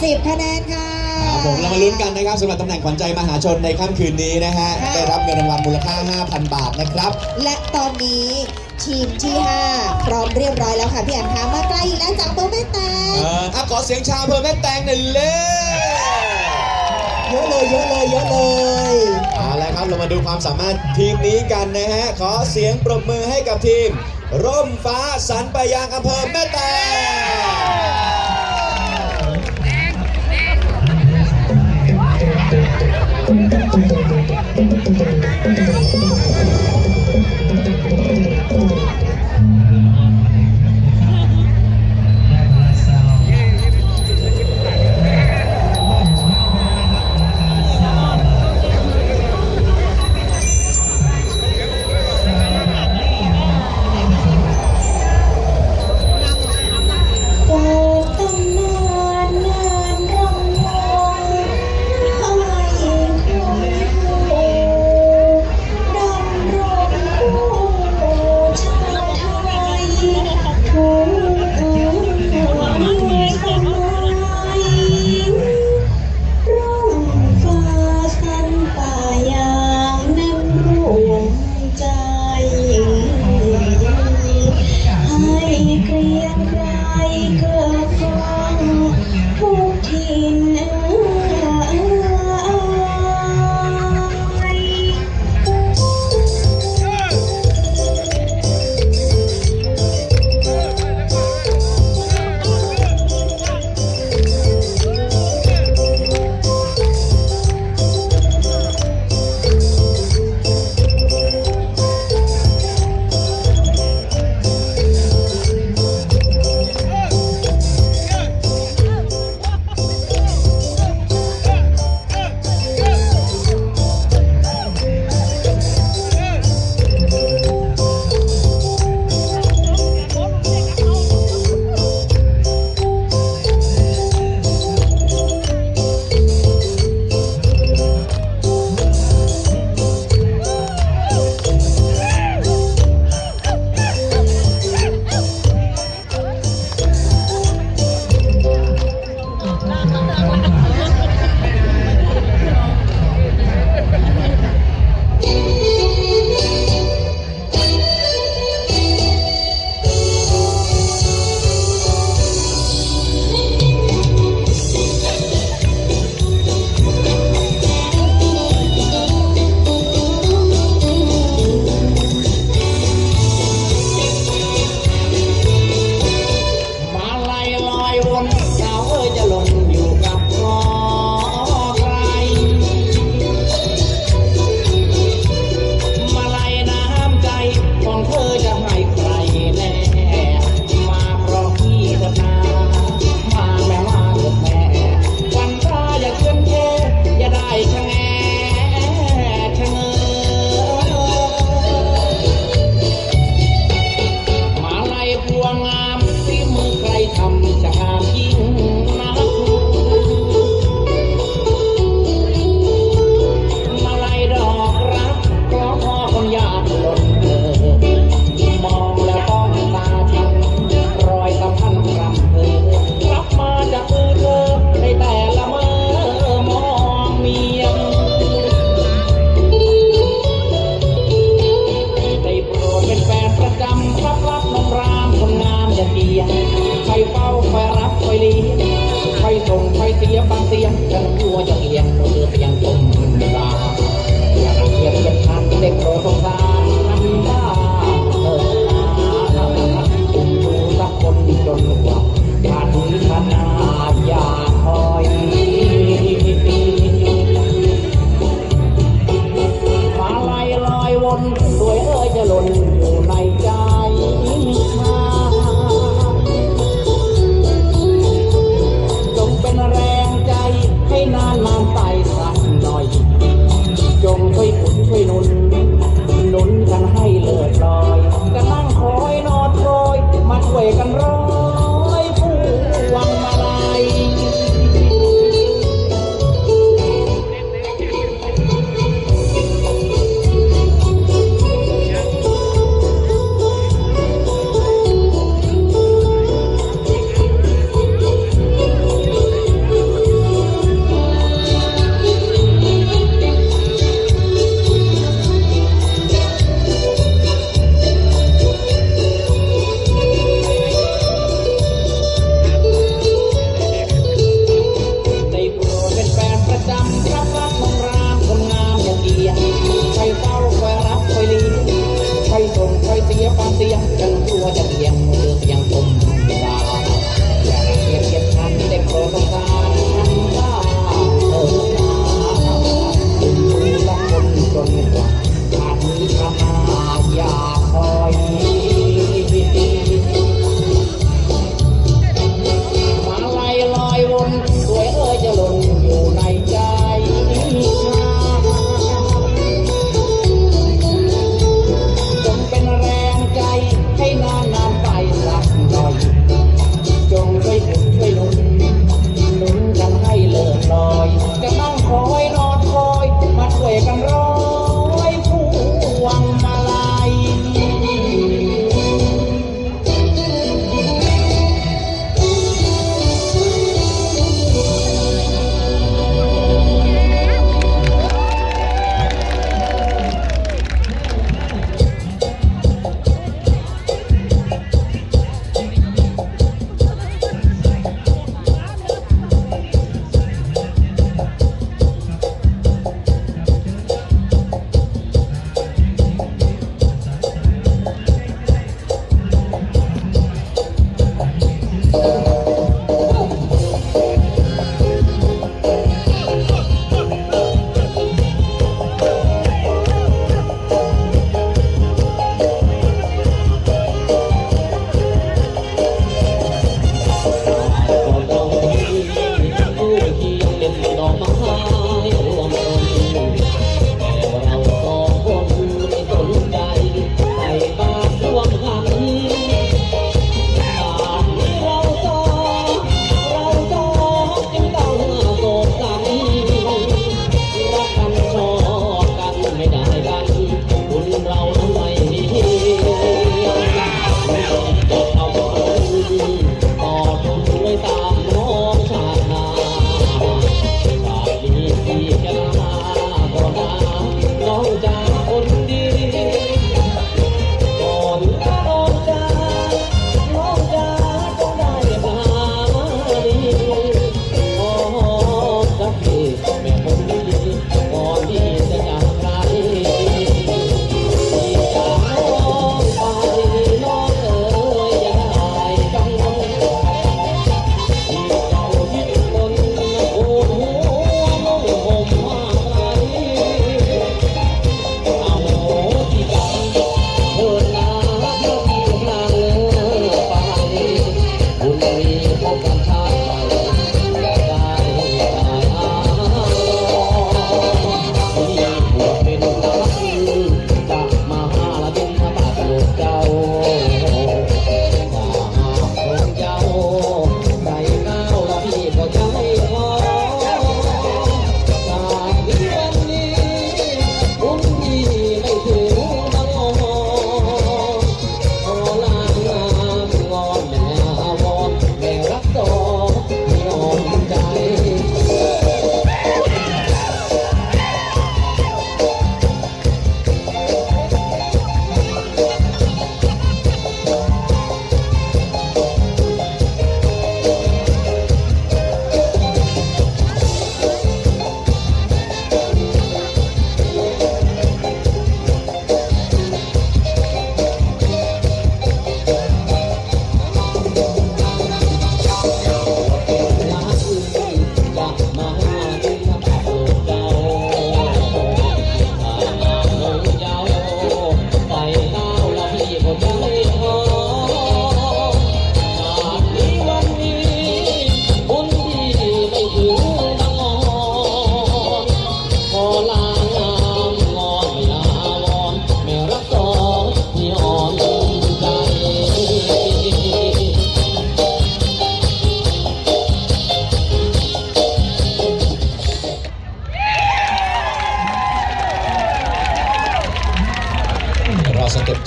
10คะแนนค่ะ ครับผมเรามาลุ้นกันนะครับสำหรับตำแหน่งขวัญใจมหาชนในค่ำคืนนี้นะฮะค่ะ ได้รับเงินรางวัลมูลค่า 5,000 บาทนะครับ และตอนนี้ทีมที่ 5 พร้อมเรียบร้อยแล้วค่ะ พี่อันคะมาไกลอีกแล้วจากโบแม่แตงเอออะขอเสียงชาวอำเภอแม่แตงหน่อยเลยเยอะเลยเยอะเลยเยอะเลยเอาละครับเรามาดูความสามารถทีมนี้กันนะฮะ ขอเสียงปรบมือให้กับทีม ร่มฟ้าสันปะยางอำเภอแม่แตง Thank you.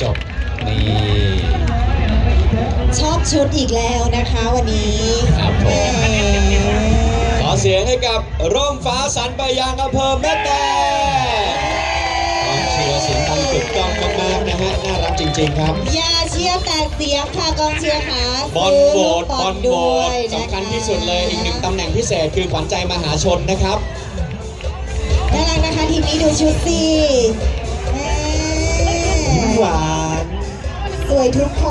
จบนี่ชอบชุดอีกแล้วนะคะวันนี้ครับผมขอเสียงให้กับร่มฟ้าสันไปยางอำเภอแม่แตงกองเชียร์เสียงดังกึกก้องมากๆนะฮะน่ารักจริงๆครับ อย่าเชียร์แต่เสียงค่ะกองเชียร์ค่ะบอลโบดบอลโบดสำคัญที่สุดเลยอีกหนึ่งตำแหน่งพิเศษคือขวัญใจมหาชนนะครับ น่ารักนะคะทีมนี้ดูชุดสิ หวาน สวยทุกคน